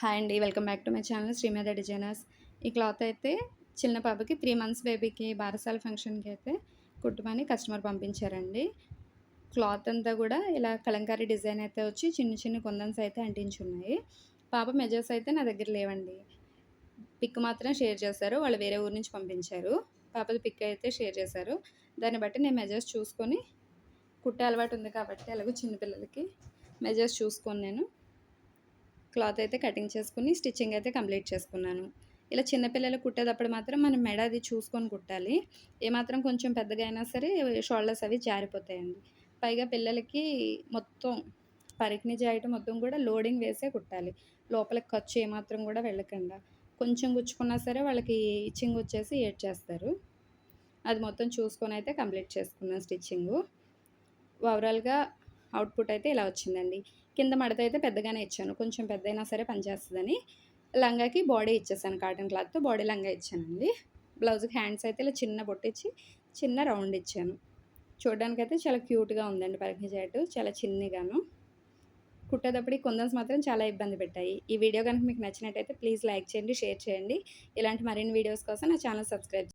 Hi అండి welcome back to my channel Srimedha designers. ఈ cloth అయితే చిన్న పాపకి త్రీ మంత్స్ బేబీకి బారసాల ఫంక్షన్కి అయితే కుట్టుమని కస్టమర్ పంపించారండి. క్లాత్ అంతా కూడా ఇలా కలంకారీ డిజైన్ అయితే వచ్చి చిన్న చిన్న కొందన్స్ అయితే అంటించున్నాయి. పాప మెజర్స్ అయితే నా దగ్గర లేవండి. పిక్ మాత్రం షేర్ చేశారు వాళ్ళు వేరే ఊరు నుంచి పంపించారు. పాపది పిక్ అయితే షేర్ చేశారు. దాన్ని బట్టి నేను మెజర్స్ చూసుకొని కుట్టే అలవాటు ఉంది కాబట్టి అలాగే చిన్నపిల్లలకి మెజర్స్ చూసుకొని నేను. క్లాత్ అయితే కటింగ్ చేసుకుని స్టిచ్చింగ్ అయితే కంప్లీట్ చేసుకున్నాను. ఇలా చిన్నపిల్లలు కుట్టేటప్పుడు మాత్రం మనం మెడ అది చూసుకొని కుట్టాలి. ఏమాత్రం కొంచెం పెద్దగా అయినా సరే షోల్డర్స్ అవి జారిపోతాయండి. పైగా పిల్లలకి మొత్తం పరికిణి చేయటం మొత్తం కూడా లోడింగ్ వేసే కుట్టాలి. లోపలికి ఖర్చు ఏమాత్రం కూడా వెళ్ళకుండా. కొంచెం గుచ్చుకున్నా సరే వాళ్ళకి ఇచ్చింగ్ వచ్చేసి ఏడ్ చేస్తారు అది మొత్తం చూసుకొని అయితే కంప్లీట్ చేసుకున్నాను స్టిచ్చింగు. ఓవరాల్గా అవుట్పుట్ అయితే ఇలా వచ్చిందండి. కింద మడత అయితే పెద్దగానే ఇచ్చాను. కొంచెం పెద్ద అయినా సరే పనిచేస్తుందని లంగాకి బాడీ ఇచ్చేసాను. కాటన్ క్లాత్తో బాడీ లంగా ఇచ్చానండి. బ్లౌజ్కి హ్యాండ్స్ అయితే ఇలా చిన్న బొట్టిచ్చి చిన్న రౌండ్ ఇచ్చాను. చూడడానికైతే చాలా క్యూట్గా ఉందండి పరిధి జాటు చాలా చిన్నగాను. కుట్టేటప్పుడు కొందన్స్ మాత్రం చాలా ఇబ్బంది పెట్టాయి. ఈ వీడియో కనుక మీకు నచ్చినట్టయితే ప్లీజ్ లైక్ చేయండి షేర్ చేయండి. ఇలాంటి మరిన్ని వీడియోస్ కోసం నా ఛానల్ సబ్స్క్రైబ్